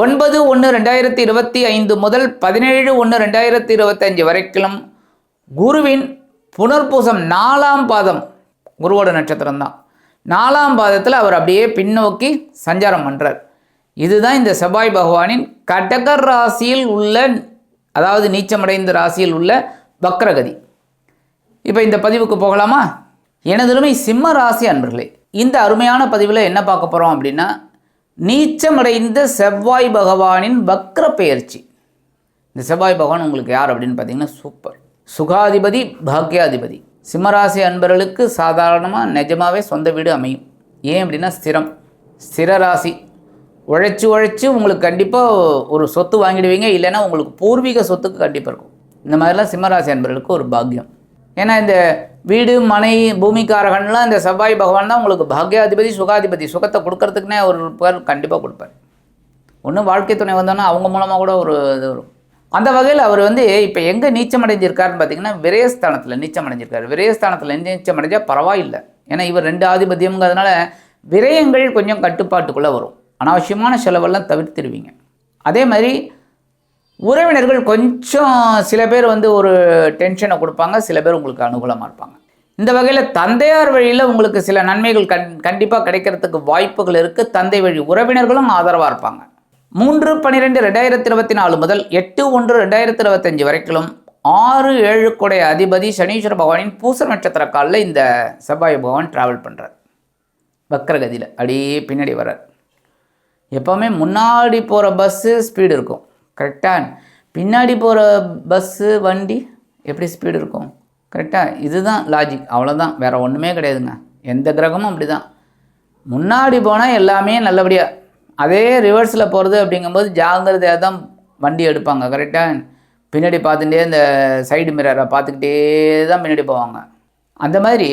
ஒன்பது ஒன்று ரெண்டாயிரத்தி இருபத்தி ஐந்து முதல் பதினேழு ஒன்று ரெண்டாயிரத்தி இருபத்தஞ்சு வரைக்கும் குருவின் புனர்பூசம் நாலாம் பாதம் குருவோட நட்சத்திரம் தான். நாலாம் பாதத்தில் அவர் அப்படியே பின்னோக்கி சஞ்சாரம் பண்ணுறார் இதுதான் இந்த செவ்வாய் பகவானின் கடகர் ராசியில் உள்ள அதாவது நீச்சமடைந்த ராசியில் உள்ள வக்ரகதி. இப்போ இந்த பதிவுக்கு போகலாமா? எனதருமை சிம்ம ராசி அன்பர்களே இந்த அருமையான பதிவில் என்ன பார்க்க போகிறோம் அப்படின்னா நீச்சமடைந்த செவ்வாய் பகவானின் வக்ர பெயர்ச்சி. இந்த செவ்வாய் பகவான் உங்களுக்கு யார் அப்படின்னு பார்த்தீங்கன்னா சூப்பர். சுகாதிபதி பாக்யாதிபதி. சிம்மராசி அன்பர்களுக்கு சாதாரணமாக நிஜமாகவே சொந்த வீடு அமையும். ஏன் அப்படின்னா ஸ்திரம். ஸ்திர ராசி. உழைச்சி உழைச்சி உங்களுக்கு கண்டிப்பாக ஒரு சொத்து வாங்கிடுவீங்க. இல்லைன்னா உங்களுக்கு பூர்வீக சொத்துக்கு கண்டிப்பாக இருக்கும். இந்த மாதிரிலாம் சிம்மராசி அன்பர்களுக்கு ஒரு பாக்கியம். ஏன்னா இந்த வீடு மனை பூமிக்காரகன்லாம் இந்த செவ்வாய் பகவான் தான் உங்களுக்கு பாக்யாதிபதி சுகாதிபதி. சுகத்தை கொடுக்கறதுக்குனே ஒரு பேர் கண்டிப்பாக கொடுப்பார். ஒன்று வாழ்க்கை துணை வந்தோன்னா அவங்க மூலமாக கூட ஒரு இது வரும். அந்த வகையில் அவர் வந்து இப்போ எங்கே நீச்சம் அடைஞ்சிருக்காருன்னு பார்த்தீங்கன்னா விரயஸ்தானத்தில் நீச்சம் அடைஞ்சிருக்காரு விரயஸ்தானத்தில் நீச்சம் அடைஞ்சால் பரவாயில்லை. ஏன்னா இவர் ரெண்டு ஆதிபத்தியம்ங்கிறதுனால விரயங்கள் கொஞ்சம் கட்டுப்பாட்டுக்குள்ளே வரும். அனாவசியமான செலவெல்லாம் தவிர்த்திருவீங்க. அதே மாதிரி உறவினர்கள் கொஞ்சம் சில பேர் வந்து ஒரு டென்ஷனை கொடுப்பாங்க சில பேர் உங்களுக்கு அனுகூலமாக இருப்பாங்க. இந்த வகையில் தந்தையார் வழியில் உங்களுக்கு சில நன்மைகள் கண் கண்டிப்பாக கிடைக்கிறதுக்கு வாய்ப்புகள் இருக்குது தந்தை வழி உறவினர்களும் ஆதரவாக இருப்பாங்க. மூன்று பன்னிரெண்டு ரெண்டாயிரத்தி இருபத்தி நாலு முதல் எட்டு ஒன்று ரெண்டாயிரத்தி இருபத்தஞ்சு வரைக்கும் ஆறு ஏழு ஏழுக்குடைய அதிபதி சனீஸ்வர பகவானின் பூச நட்சத்திர காலில் இந்த செவ்வாய் பகவான் ட்ராவல் பண்ணுறார் வக்கரகதியில் அப்படியே பின்னாடி வர்றார். எப்போவுமே முன்னாடி போகிற பஸ்ஸு ஸ்பீடு இருக்கும். கரெக்டாக பின்னாடி போகிற பஸ்ஸு வண்டி எப்படி ஸ்பீடு இருக்கும்? கரெக்டாக இதுதான் லாஜிக் அவ்வளோதான் வேறு ஒன்றுமே கிடையாதுங்க. எந்த கிரகமும் அப்படி தான் முன்னாடி போனால் எல்லாமே நல்லபடியாக அதே ரிவர்ஸில் போகிறது அப்படிங்கும்போது ஜாகிரதையாக தான் வண்டி எடுப்பாங்க. கரெக்டாக பின்னாடி பார்த்துட்டே இந்த சைடு மிரரை பார்த்துக்கிட்டே தான் பின்னாடி போவாங்க. அந்த மாதிரி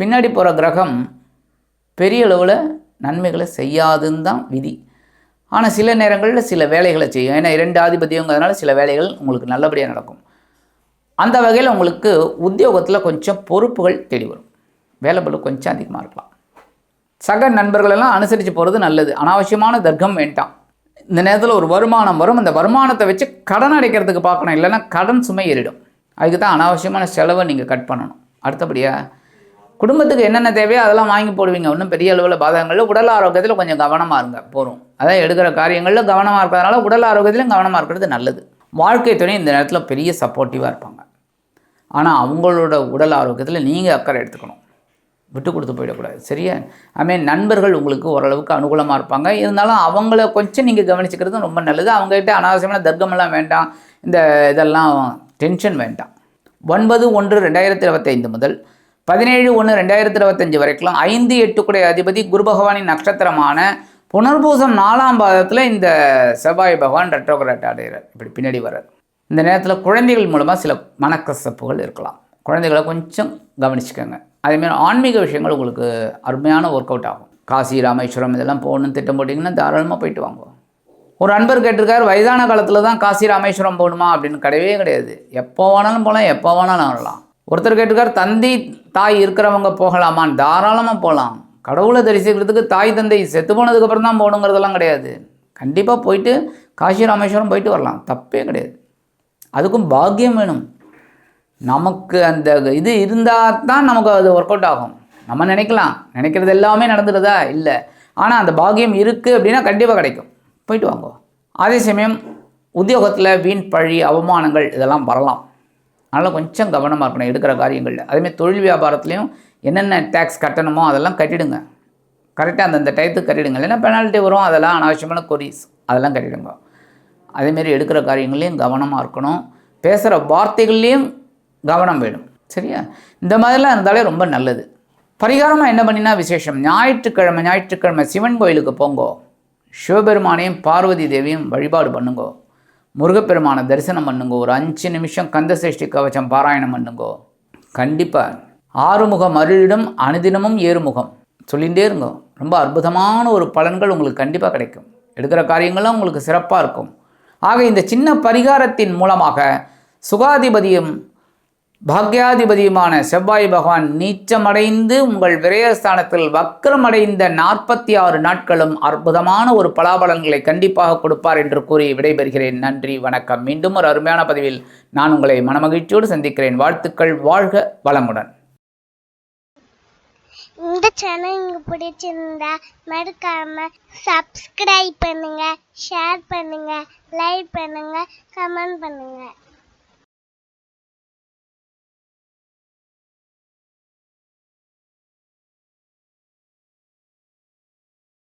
பின்னாடி போகிற கிரகம் பெரிய அளவில் நன்மைகளை செய்யாதுன்னு தான் விதி. ஆனால் சில நேரங்களில் சில வேலைகளை செய்யும். ஏன்னா இரண்டு ஆதிபத்தியங்கிறதுனால சில வேலைகள் உங்களுக்கு நல்லபடியாக நடக்கும். அந்த வகையில் உங்களுக்கு உத்தியோகத்தில் கொஞ்சம் பொறுப்புகள் தேடி வரும். வேலை பொருள் கொஞ்சம் அதிகமாக இருக்கலாம். சக நண்பர்களெல்லாம் அனுசரித்து போகிறது நல்லது. அனாவசியமான தர்க்கம் வேண்டாம். இந்த நேரத்தில் ஒரு வருமானம் வரும். அந்த வருமானத்தை வச்சு கடன் அடைக்கிறதுக்கு பார்க்கணும். இல்லைன்னா கடன் சுமை ஏறிடும். அதுக்கு தான் அனாவசியமான செலவை நீங்கள் கட் பண்ணணும். அடுத்தபடியாக குடும்பத்துக்கு என்னென்ன தேவையோ அதெல்லாம் வாங்கி போடுவீங்க. ஒன்றும் பெரிய அளவில் பாதகங்களில். உடல் ஆரோக்கியத்தில் கொஞ்சம் கவனமாக இருங்க. போகிறோம் அதான் எடுக்கிற காரியங்களில் கவனமாக இருக்கிறதுனால உடல் ஆரோக்கியத்திலும் கவனமாக இருக்கிறது நல்லது. வாழ்க்கை துணை இந்த நேரத்தில் பெரிய சப்போர்ட்டிவாக இருப்பாங்க. ஆனால் அவங்களோட உடல் ஆரோக்கியத்தில் நீங்கள் அக்கறை எடுத்துக்கணும். விட்டு கொடுத்து போயிடக்கூடாது. சரியா? அதுமாதிரி நண்பர்கள் உங்களுக்கு ஓரளவுக்கு அனுகூலமாக இருப்பாங்க. இருந்தாலும் அவங்கள கொஞ்சம் நீங்கள் கவனிச்சுக்கிறது ரொம்ப நல்லது. அவங்ககிட்ட அனாவசியமான தர்க்கமெல்லாம் வேண்டாம். இந்த இதெல்லாம் டென்ஷன் வேண்டாம். ஒன்பது ஒன்று ரெண்டாயிரத்தி இருபத்தைந்து முதல் பதினேழு ஒன்று ரெண்டாயிரத்தி இருபத்தஞ்சு வரைக்கும் ஐந்து எட்டுக்குடைய அதிபதி குரு பகவானின் நட்சத்திரமான புனர்பூசம் நாலாம் பாதத்தில் இந்த செவ்வாய் பகவான் ரெட்ரோகிராட் அடைகிறார். இப்படி பின்னாடி வர்றார். இந்த நேரத்தில் குழந்தைகள் மூலமாக சில மனக்கசப்புகள் இருக்கலாம். குழந்தைகளை கொஞ்சம் கவனிச்சுக்கோங்க. அதேமாதிரி ஆன்மீக விஷயங்கள் உங்களுக்கு அருமையான ஒர்க் அவுட் ஆகும். காசி ராமேஸ்வரம் இதெல்லாம் போகணும்னு திட்டம் போட்டிங்கன்னா தாராளமாக போயிட்டு வாங்க. ஒரு அன்பர் கேட்டிருக்காரு வயதான காலத்தில் தான் காசி ராமேஸ்வரம் போகணுமா அப்படின்னு கிடையவே கிடையாது. எப்போ வேணாலும் போகலாம் எப்போ வேணாலும் வரலாம். ஒருத்தர் கேட்டிருக்கார் தந்தை தாய் இருக்கிறவங்க போகலாமான்னு தாராளமாக போகலாம் கடவுளை தரிசிக்கிறதுக்கு தாய் தந்தை செத்து போனதுக்கப்புறம் தான் போகணுங்கிறதெல்லாம் கிடையாது. கண்டிப்பாக போயிட்டு காசி ராமேஸ்வரம் போயிட்டு வரலாம். தப்பே கிடையாது. அதுக்கும் பாக்கியம் வேணும். நமக்கு அந்த இது இருந்தால் தான் நமக்கு அது ஒர்க் அவுட் ஆகும். நம்ம நினைக்கலாம். நினைக்கிறது எல்லாமே நடந்துடுதா? இல்லை. ஆனால் அந்த பாக்கியம் இருக்குது அப்படின்னா கண்டிப்பாக கிடைக்கும். போயிட்டு வாங்க. அதே சமயம் உத்தியோகத்தில் வீண் பழி அவமானங்கள் இதெல்லாம் வரலாம். அதனால் கொஞ்சம் கவனமாக இருக்கணும் எடுக்கிற காரியங்களில். அதேமாதிரி தொழில் வியாபாரத்துலேயும் என்னென்ன டேக்ஸ் கட்டணுமோ அதெல்லாம் கட்டிடுங்க. கரெக்டாக அந்தந்த டயத்துக்கு கட்டிடுங்க. இல்லைன்னா பெனால்ட்டி வரும் அதெல்லாம் அனாவசியமான கொரிஸ் அதெல்லாம் கட்டிடுங்க. அதேமாரி எடுக்கிற காரியங்களையும் கவனமாக இருக்கணும். பேசுகிற வார்த்தைகள்லேயும் கவனம் வேணும். சரியா? இந்த மாதிரிலாம் இருந்தாலே ரொம்ப நல்லது. பரிகாரமாக என்ன பண்ணினா விசேஷம்? ஞாயிற்றுக்கிழமை ஞாயிற்றுக்கிழமை சிவன் கோயிலுக்கு போங்கோ. சிவபெருமானையும் பார்வதி தேவியும் வழிபாடு பண்ணுங்கோ. முருகப்பெருமானை தரிசனம் பண்ணுங்கோ. ஒரு அஞ்சு நிமிஷம் கந்தசஷ்டி கவச்சம் பாராயணம் பண்ணுங்கோ. கண்டிப்பாக ஆறுமுகம் அருளிடம் அனுதினமும் ஏறுமுகம். சொல்லிகிட்டே இருங்கோ. ரொம்ப அற்புதமான ஒரு பலன்கள் உங்களுக்கு கண்டிப்பாக கிடைக்கும். எடுக்கிற காரியங்களும் உங்களுக்கு சிறப்பாக இருக்கும். ஆக இந்த சின்ன பரிகாரத்தின் மூலமாக சுகாதிபதியும் பாக்யாதிபதியுமான செவ்வாய் பகவான் நீச்சமடைந்து உங்கள் விரயஸ்தானத்தில் வக்கரமடைந்த நாற்பத்தி ஆறு நாட்களும் அற்புதமான ஒரு பலாபலன்களை கண்டிப்பாக கொடுப்பார் என்று கூறி விடைபெறுகிறேன். நன்றி வணக்கம். மீண்டும் ஒரு அருமையான பதிவில் நான் உங்களை மனமகிழ்ச்சியோடு சந்திக்கிறேன். வாழ்த்துக்கள் வாழ்க வளமுடன். இந்த சேனல் உங்களுக்கு பிடிச்சிருந்தா மறக்காம சப்ஸ்கிரைப் பண்ணுங்க ஷேர் பண்ணுங்க லைக் பண்ணுங்க கமெண்ட் பண்ணுங்க.